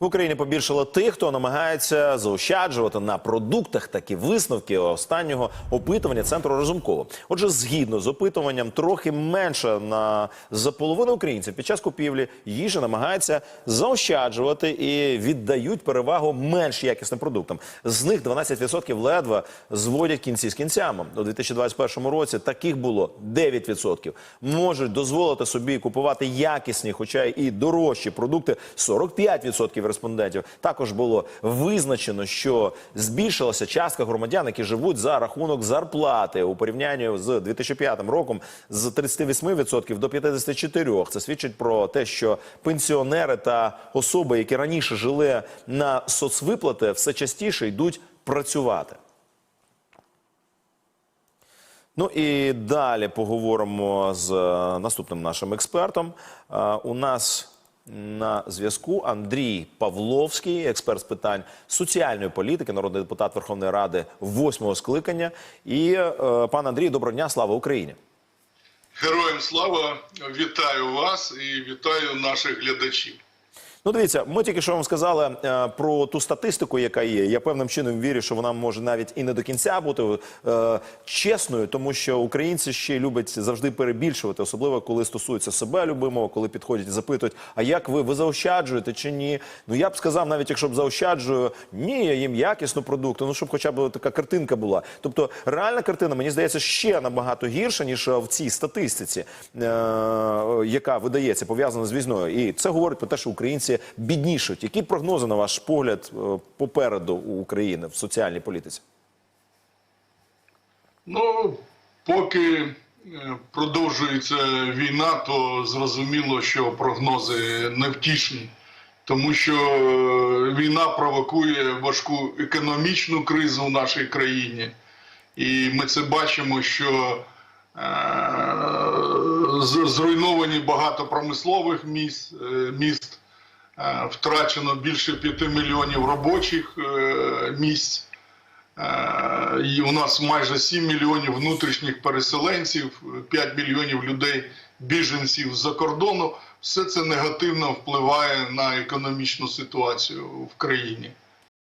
В Україні побільшало тих, хто намагається заощаджувати на продуктах такі висновки останнього опитування центру Разумкова. Отже, згідно з опитуванням, трохи менше на за половину українців під час купівлі їжі намагаються заощаджувати і віддають перевагу менш якісним продуктам. З них 12% ледве зводять кінці з кінцями. У 2021 році таких було 9%. Можуть дозволити собі купувати якісні, хоча і дорожчі продукти 45% респондентів. Також було визначено, що збільшилася частка громадян, які живуть за рахунок зарплати у порівнянні з 2005 роком з 38% до 54%. Це свідчить про те, що пенсіонери та особи, які раніше жили на соцвиплати, все частіше йдуть працювати. Ну і далі поговоримо з е, наступним нашим експертом. Е, У нас на зв'язку Андрій Павловський, експерт з питань соціальної політики, народний депутат Верховної Ради восьмого скликання. І е, пан Андрій, доброго дня, слава Україні! Героям слава, вітаю вас і вітаю наших глядачів. Ну, дивіться, ми тільки що вам сказали е, про ту статистику, яка є. Я певним чином вірю, що вона може навіть і не до кінця бути е, чесною, тому що українці ще люблять завжди перебільшувати, особливо коли стосується себе любимого, коли підходять і запитують, а як ви, ви заощаджуєте чи ні? Ну я б сказав, навіть якщо б заощаджую, ні, я їм якісну продукту, ну щоб хоча б така картинка була. Тобто реальна картина, мені здається, ще набагато гірша, ніж в цій статистиці, е, яка видається, пов'язана з війною. І це говорить про те, що українці біднішають. Які прогнози, на ваш погляд, е, попереду у України в соціальній політиці? Ну, поки е, продовжується війна, то зрозуміло, що прогнози невтішні, тому що е, війна провокує важку економічну кризу в нашій країні, і ми це бачимо, що зруйновані багато промислових міст, втрачено більше 5 мільйонів робочих е, місць. Е, І у нас майже 7 мільйонів внутрішніх переселенців, 5 мільйонів людей, біженців з-за кордону. Все це негативно впливає на економічну ситуацію в країні.